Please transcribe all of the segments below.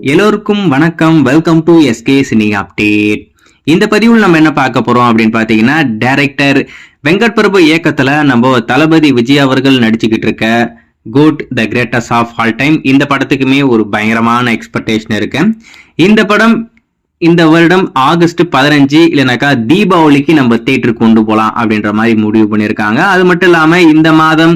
எல்லோருக்கும் வணக்கம். Welcome to SK cine update இந்த பதிவில் நம்ம என்ன பார்க்க போறோம் அப்படின்னு பார்த்தீங்கன்னா டைரக்டர் வெங்கட் பிரபு இயக்கத்துல நம்ம தளபதி விஜய் அவர்கள் நடிச்சுக்கிட்டு இருக்க GOAT the greatest of all time இந்த படத்துக்குமே ஒரு பயங்கரமான எக்ஸ்பெக்டேஷன் இருக்கு. இந்த படம் இந்த வருடம் ஆகஸ்ட் பதினஞ்சு இல்லைனாக்கா தீபாவளிக்கு நம்ம தேட்டருக்கு கொண்டு போகலாம் அப்படின்ற மாதிரி முடிவு பண்ணியிருக்காங்க. அது மட்டும் இல்லாமல் இந்த மாதம்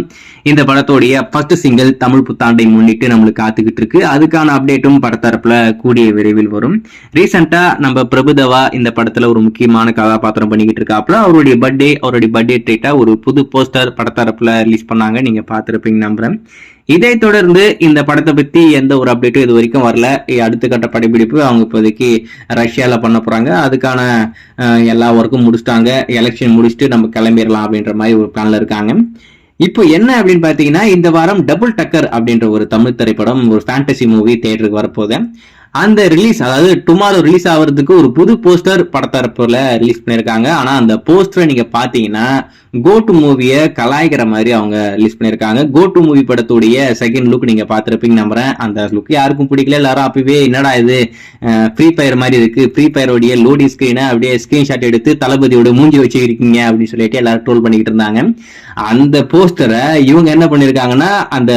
இந்த படத்தோடைய ஃபர்ஸ்ட் சிங்கிள் தமிழ் புத்தாண்டை முன்னிட்டு நம்மளுக்கு காத்துக்கிட்டு இருக்கு. அதுக்கான அப்டேட்டும் படத்தரப்புல கூடிய விரைவில் வரும். ரீசெண்டா நம்ம பிரபுதவா இந்த படத்துல ஒரு முக்கியமான கதாபாத்திரம் பண்ணிக்கிட்டு இருக்காப்புல. அவருடைய பர்த்டே அவருடைய பர்த்டே ட்ரீட்டா ஒரு புது போஸ்டர் படத்தரப்புல ரிலீஸ் பண்ணாங்க. நீங்க பார்த்துருப்பீங்க நம்புறேன். இதை தொடர்ந்து இந்த படத்தை பத்தி எந்த ஒரு அப்டேட்டும் இது வரைக்கும் வரல. அடுத்த கட்ட படப்பிடிப்பு அவங்க இப்போதைக்கு ரஷ்யால பண்ண போறாங்க. அதுக்கான எல்லா ஒர்க்கும் முடிச்சிட்டாங்க. எலெக்ஷன் முடிச்சுட்டு நம்ம கிளம்பிடலாம் அப்படின்ற மாதிரி ஒரு பிளான்ல இருக்காங்க. இப்போ என்ன அப்படின்னு பாத்தீங்கன்னா இந்த வாரம் டபுள் டக்கர் அப்படின்ற ஒரு தமிழ் திரைப்படம் ஒரு ஃபேண்டசி மூவி தேட்டருக்கு வரப்போகுது. அந்த ரிலீஸ் அதாவது டுமாரோ ரிலீஸ் ஆகிறதுக்கு ஒரு புது போஸ்டர் படத்தரப்புல ரிலீஸ் பண்ணியிருக்காங்க ஆனால் அந்த போஸ்டரை நீங்கள் பார்த்தீங்கன்னா கோ டு மூவியை கலாய்க்கிற மாதிரி அவங்க ரிலீஸ் பண்ணியிருக்காங்க கோ டு மூவி படத்துடைய செகண்ட் லுக் நீங்கள் பார்த்துருப்பீங்க நம்புறேன். அந்த லுக் யாருக்கும் பிடிக்கல. எல்லாரும் அப்பவே என்னடா இது? ஃப்ரீ ஃபயர் மாதிரி இருக்கு. ஃப்ரீ ஃபயரோடைய லோடி ஸ்க்ரீனை அப்படியே ஸ்கிரீன்ஷாட் எடுத்து தளபதியோட மூஞ்சி வச்சுருக்கீங்க அப்படின்னு சொல்லிட்டு எல்லாரும் ட்ரோல் பண்ணிக்கிட்டு இருந்தாங்க. அந்த போஸ்டரை இவங்க என்ன பண்ணியிருக்காங்கன்னா அந்த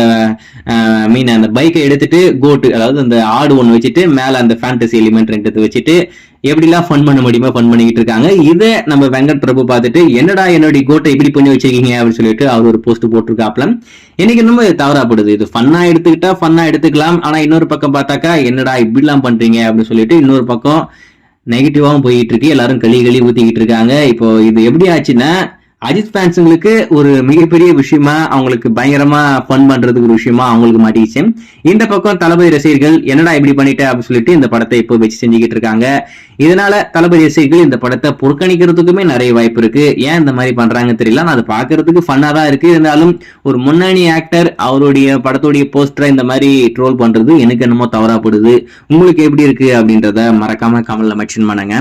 மீன் அந்த பைக்கை எடுத்துட்டு கோட்டு அதாவது அந்த ஆடு ஒன்று வச்சுட்டு மேல அந்த ஃபேண்டசி எலிமெண்ட் ரெண்டு வச்சுட்டு எப்படிலாம் ஃபன் பண்ண முடியுமோ ஃபன் பண்ணிக்கிட்டு இருக்காங்க. இதை நம்ம வெங்கட் பிரபு பார்த்துட்டு என்னடா என்னுடைய கோட்டை இப்படி பண்ணி வச்சிருக்கீங்க? அப்படின்னு சொல்லிட்டு அவர் ஒரு போஸ்ட் போட்டிருக்காப்ல. எனக்கு இன்னும் தவறாப்படுது. இது ஃபன்னா எடுத்துக்கிட்டா ஃபன்னா எடுத்துக்கலாம். ஆனா இன்னொரு பக்கம் பார்த்தாக்கா என்னடா இப்படிலாம் பண்றீங்க? அப்படின்னு சொல்லிட்டு இன்னொரு பக்கம் நெகட்டிவாகவும் போயிட்டு இருக்கு. எல்லாரும் களி களி ஊத்திக்கிட்டு இருக்காங்க. இப்போ இது எப்படி ஆச்சுன்னா அஜித் ஃபேன்ஸுங்களுக்கு ஒரு மிகப்பெரிய விஷயமா அவங்களுக்கு பயங்கரமா ஃபன் பண்றதுக்கு ஒரு விஷயமா அவங்களுக்கு மாட்டிக்கிச்சு. இந்த பக்கம் தளபதி ரசிகர்கள் என்னடா இப்படி பண்ணிட்ட? அப்படின்னு சொல்லிட்டு இந்த படத்தை இப்போ வச்சு செஞ்சுக்கிட்டு இருக்காங்க. இதனால தளபதி ரசிகர்கள் இந்த படத்தை புறக்கணிக்கிறதுக்குமே நிறைய வாய்ப்பு இருக்கு. ஏன் இந்த மாதிரி பண்றாங்க தெரியல. நான் அது பாக்குறதுக்கு ஃபன்னா தான் இருக்கு. இருந்தாலும் ஒரு முன்னணி ஆக்டர் அவருடைய படத்துடைய போஸ்டரை இந்த மாதிரி ட்ரோல் பண்றது எனக்கு என்னமோ தவறாப்படுது உங்களுக்கு எப்படி இருக்கு அப்படின்றத மறக்காம கமல்ல மென்ஷன் பண்ணுங்க.